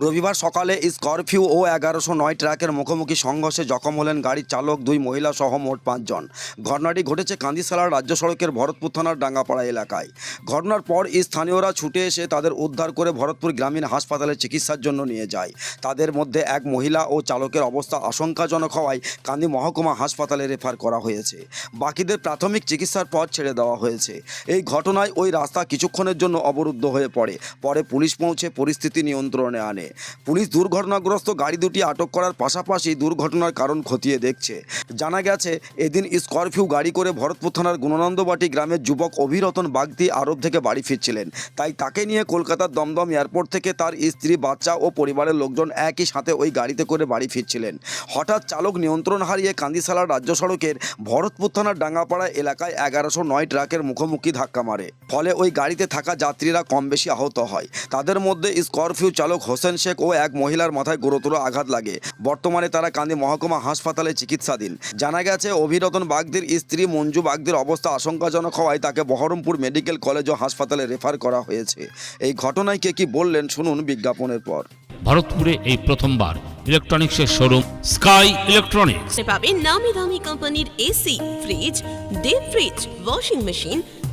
রবিবার সকালে স্করপিও ও এগারোশো নয় ট্রাকের মুখোমুখি সংঘর্ষে জখম হলেন গাড়ির চালক, দুই মহিলা সহ মোট পাঁচজন। ঘটনাটি ঘটেছে কান্দিসালার রাজ্য সড়কের ভরতপুর থানার ডাঙ্গাপাড়া এলাকায়। ঘটনার পর স্থানীয়রা ছুটে এসে তাদের উদ্ধার করে ভরতপুর গ্রামীণ হাসপাতালে চিকিৎসার জন্য নিয়ে যায়। তাদের মধ্যে এক মহিলা ও চালকের অবস্থা আশঙ্কাজনক হওয়ায় কান্দি মহকুমা হাসপাতালে রেফার করা হয়েছে। বাকিদের প্রাথমিক চিকিৎসার পর ছেড়ে দেওয়া হয়েছে। এই ঘটনায় ওই রাস্তা কিছুক্ষণের জন্য অবরুদ্ধ হয়ে পড়ে। পরে পুলিশ পৌঁছে পরিস্থিতি নিয়ন্ত্রণে আনে। পুলিশ দুর্ঘটনাগ্রস্ত গাড়ি দুটি আটক করার পাশাপাশি দুর্ঘটনার কারণ খতিয়ে দেখছে। জানা গেছে, এদিন স্করপিও গাড়ি করে ভরতপুর থানার গুণনন্দবাটি গ্রামের যুবক অভিরতন বাগদি আরব থেকে বাড়ি ফিরছিলেন। তাই তাকে নিয়ে কলকাতার দমদম এয়ারপোর্ট থেকে তার স্ত্রী, বাচ্চা ও পরিবারের লোকজন একই সাথে ওই গাড়িতে করে বাড়ি ফিরছিলেন। হঠাৎ চালক নিয়ন্ত্রণ হারিয়ে কান্দিশালা রাজ্য সড়কের ভরতপুর থানার ডাঙ্গাপাড়া এলাকায় এগারোশো নয় ট্রাকের মুখোমুখি ধাক্কা মারে। ফলে ওই গাড়িতে থাকা যাত্রীরা কম বেশি আহত হয়। তাদের মধ্যে স্করপিও চালক হোসেন শেখ ও এক মহিলার মাথায় গুরুতর আঘাত লাগে। বর্তমানে তারা কান্দি মহকুমা হাসপাতালে চিকিৎসাধীন। জানা গেছে অভিরতন বাগদির স্ত্রী মঞ্জু বাগদির অবস্থা আশঙ্কাজনক হওয়ায় তাকে বহরমপুর মেডিকেল কলেজ ও হাসপাতালে রেফার করা হয়েছে। এই ঘটনায় কে কি বললেন শুনুন বিজ্ঞাপনের পর। ভারতপুরে এই প্রথমবার ইলেকট্রনিক্সের শোরুম স্কাই ইলেকট্রনিক্স। পাবেন নামি দামি কোম্পানির AC fridge deep fridge washing machine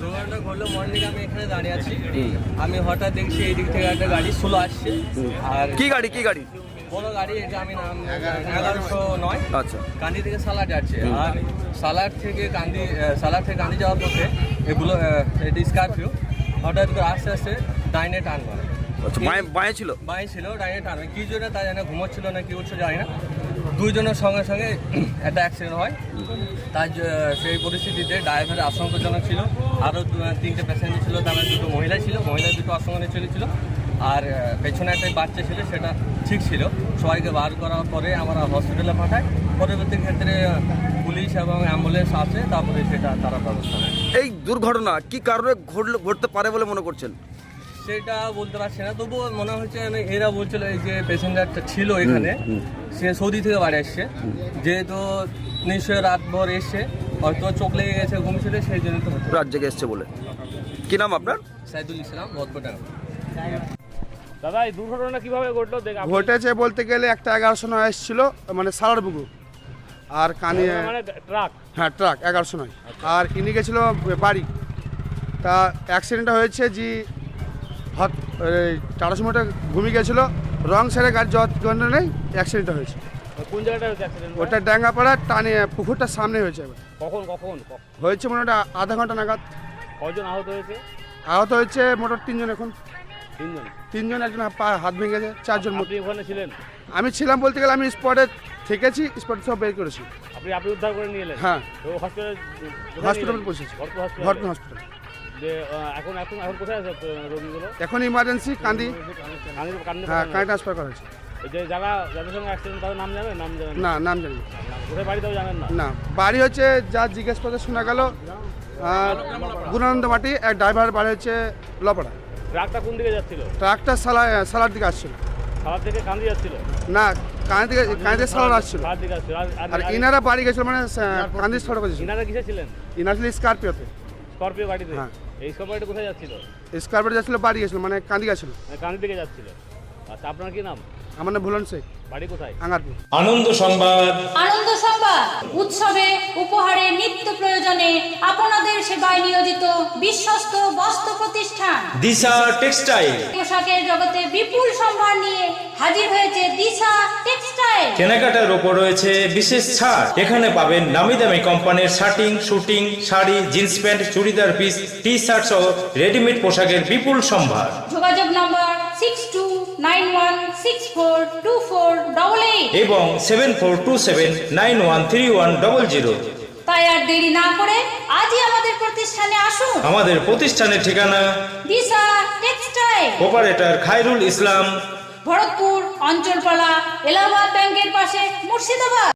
দুর্ঘটনা ঘটলো মর্নিং আমি এখানে দাঁড়িয়ে আছি। আমি হঠাৎ দেখছি এই দিক থেকে একটা গাড়ি স্লো আসছে। আর কি গাড়ি কি গাড়ি? বড় গাড়ি এটা আমি নাম এগারোশো নয়। আচ্ছা। কান্দি থেকে যাচ্ছে। আর থেকে কান্দি সালার থেকে কান্দি যাওয়ার পথে এগুলো আহ, এটি স্করপিও হঠাৎ করে আস্তে আস্তে ডাইনে টান করে। আচ্ছা বাঁয়ে বাঁয়ে ছিল? বাই ছিল ডাইনে টান কি জন্য তা জানে ঘুমোচ্ছিল না কি করছিল জানি না। দুইজনের সঙ্গে সঙ্গে একটা অ্যাক্সিডেন্ট হয়। তার সেই পরিস্থিতিতে ড্রাইভারের আশঙ্কাজনক ছিল। আরও তিনটে প্যাসেঞ্জার ছিল তার দুটো মহিলা ছিল মহিলা দুটো আশঙ্কা চলেছিল। আর পেছনে একটা বাচ্চা ছিল সেটা ঠিক ছিল। সবাইকে বার করার পরে আমরা হসপিটালে পাঠাই। পরবর্তী ক্ষেত্রে পুলিশ এবং অ্যাম্বুলেন্স আসে তারপরে সেটা তারা ব্যবস্থা নেয়। এই দুর্ঘটনা কি কারণে ঘটলো ঘটতে পারে বলে মনে করছেন? সেটা বলতে পারছি না তবুও মনে হচ্ছে এরা বলছিল এই যে প্যাসেঞ্জারটা ছিল এখানে সে সৌদি থেকে বাড়ি আসছে। যেহেতু নিশ্চয়ই রাতভর এসছে হয়তো চোখ লেগে গেছে ঘুমছিল সেই জন্য তো হতো রাত জেগে এসছে বলে। কি নাম আপনার? সাইদুল ইসলাম বদপটা দাদা এই দুর্ঘটনা কীভাবে ঘটলো? দেখ ঘটেছে বলতে গেলে একটা এগারোশো নয় এসেছিল মানে সালার বুকু আর কানি মানে ট্রাক। হ্যাঁ ট্রাক এগারোশো নয়। আর ইনি গেছিল বাড়ি। তা অ্যাক্সিডেন্টটা হয়েছে যে হট এই টাটা সুমোটা ঘুমিয়ে গেছিল রং সাইডে গাড়ি যত নেই অ্যাক্সিডেন্টটা হয়েছে। কোন জায়গাটা হচ্ছে অ্যাক্সিডেন্ট ওটা ডাঙ্গাপাড়া টানে পুকুরটার সামনে হয়েছে এবার। কখন কখন? হয়েছে মনে হয় আধা ঘণ্টা নাগাদ। কজন আহত হয়েছে? আহত হয়েছে মোটর তিনজন এখন। তিনজন? তিনজন একজন পা হাত ভেঙেছে চারজন আপনি ওখানে ছিলেন? আমি ছিলাম বলতে গেলে আমি স্পটে থেকেছি স্পটে সব বের করেছি। আপনি আপনি উদ্ধার করে নিয়ে এলেন? হ্যাঁ। তো হসপিটালে হসপিটালে পৌঁছেছি। ভরপুর হসপিটাল যে এখন এখন এখন কোথায় আছে রোগীগুলো? এখন ইমার্জেন্সি কান্দি। কান্দি কান্দি হ্যাঁ ট্রান্সফার করা হয়েছে। যে যারা যাদের সঙ্গে অ্যাক্সিডেন্ট তাদের নাম জানেন? নাম জানেন না? নাম জানি না। জানেন না? না বাড়ি হচ্ছে যা জিজ্ঞেস করতে শোনা গেল গুণানন্দ মাটি এক ড্রাইভার বাড়ি হচ্ছে লপড়া ট্রাকটা কোন দিকে যাচ্ছিল? ট্রাকটা সালা সালার দিকে আসছিল। খাবার থেকে কান্দি যাচ্ছিল? না দিকে সালার আসছিল। দিকে আসছিল। আর- আর আর ইনারা বাড়ি গেছিল মানে কান্দি সড়ক গেছিল। ইনারা কিসে ছিলেন? ইনার ছিল স্করপিওতে। স্করপিও গাড়িতে হ্যাঁ। এই স্করপিওটা কোথায় যাচ্ছিল? স্করপিও যাচ্ছিল বাড়ি গেছিল মানে কান্দি গেছিল। মানে দিকে যাচ্ছিল। আচ্ছা আপনার কি নাম? আমার নাম ভুলন শেখ। বাড়ি কোথায়? আঙ্গারপুর। আনন্দ সংবাদ। আনন্দ সংবাদ। উৎসবে উপহারে নিত্য প্রয়োজনে আপনাদের সেবায় নিয়োজিত বিশ্বস্ত বস্ত্র প্রতিষ্ঠান। দিশা টেক্সটাইল। পোশাকের জগতে বিপুল সম্ভার নিয়ে হাজির হয়েছে দিশা টেক্সটাইল। কেনাকাটার ওপর রয়েছে বিশেষ ছাড়। এখানে পাবেন নামি দামি কোম্পানির shirting suiting sari jeans pant churidar piece T shirt সহ রেডিমেড পোশাকের বিপুল সম্ভার। যোগাযোগ নম্বর six two nine one six four two four double eight এবং seven four two seven nine one three one double zero তাই আর দেরি না করে আজই আমাদের প্রতিষ্ঠানে আসুন। আমাদের প্রতিষ্ঠানের ঠিকানা দিশা টেক্সটাইল। অপারেটর খায়রুল ইসলাম। ভরতপুর অঞ্চলপালা এলাহাবাদ ব্যাংকের পাশে মুর্শিদাবাদ।